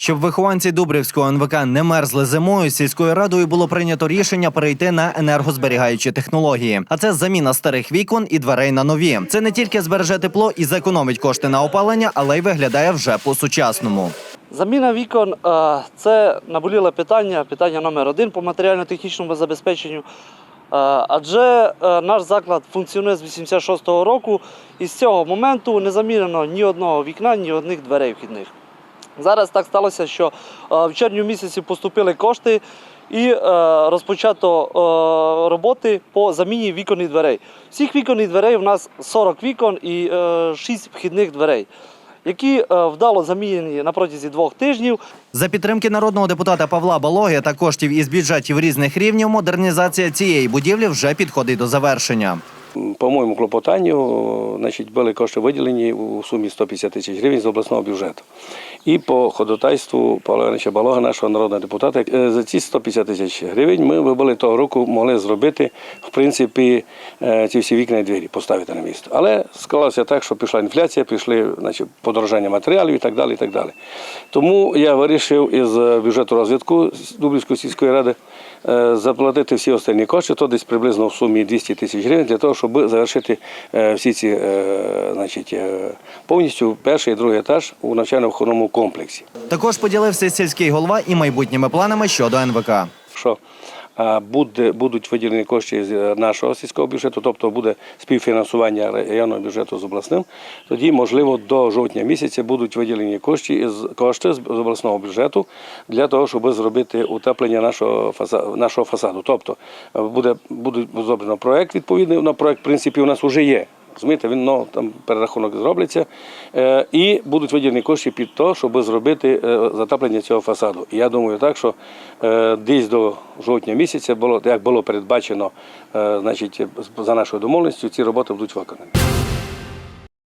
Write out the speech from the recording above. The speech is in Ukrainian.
Щоб вихованці Дубрівського НВК не мерзли зимою, сільською радою було прийнято рішення перейти на енергозберігаючі технології. А це заміна старих вікон і дверей на нові. Це не тільки збереже тепло і зекономить кошти на опалення, але й виглядає вже по-сучасному. Заміна вікон е, це наболіле питання, питання номер один по матеріально-технічному забезпеченню. Е, Адже е, наш заклад функціонує з 86-го року, і з цього моменту не замінено ні одного вікна, ні одних дверей вхідних. Зараз так сталося, що е, в червні місяці поступили кошти і е, розпочато е, роботи по заміні вікон і дверей. Всіх вікон і дверей у нас 40 вікон і 6 вхідних дверей, які вдало замінені на протязі двох тижнів. За підтримки народного депутата Павла Балоги та коштів із бюджетів різних рівнів, модернізація цієї будівлі вже підходить до завершення. По моєму клопотанню, значить, були кошти виділені у сумі 150 тисяч гривень з обласного бюджету. І по ходатайству Павла Івановича Балога, нашого народного депутата, е, за ці 150 тисяч гривень ми би того року могли зробити, в принципі, е, ці всі вікна і двері поставити на місто. Але склалося так, що пішла інфляція, пішли значить, подорожання матеріалів і так далі. і так далі. Тому я вирішив із бюджету розвитку Дублівської сільської ради е, заплатити всі останні кошти, то десь приблизно в сумі 200 тисяч гривень, для того, щоб завершити е, всі ці е, значить, е, повністю перший і другий етаж у навчально-виховному комплексі. Також поділився сільський голова і майбутніми планами щодо НВК. Що буде, будуть виділені кошти з е, нашого сільського бюджету, тобто буде співфінансування районного бюджету з обласним, тоді, можливо, до жовтня місяця будуть виділені кошти із кошти з з обласного бюджету для того, щоб зробити утеплення нашого фасаду, нашого фасаду. Тобто е, буде, буде зроблено проект відповідний. На проект, в принципі, у нас вже є. Розумієте, він ну, там перерахунок зробиться, е, і будуть виділені кошти під те, щоб зробити е, затеплення цього фасаду. І я думаю, так що е, десь до жовтня місяця було як було передбачено, е, значить, за нашою домовленістю, ці роботи будуть виконані.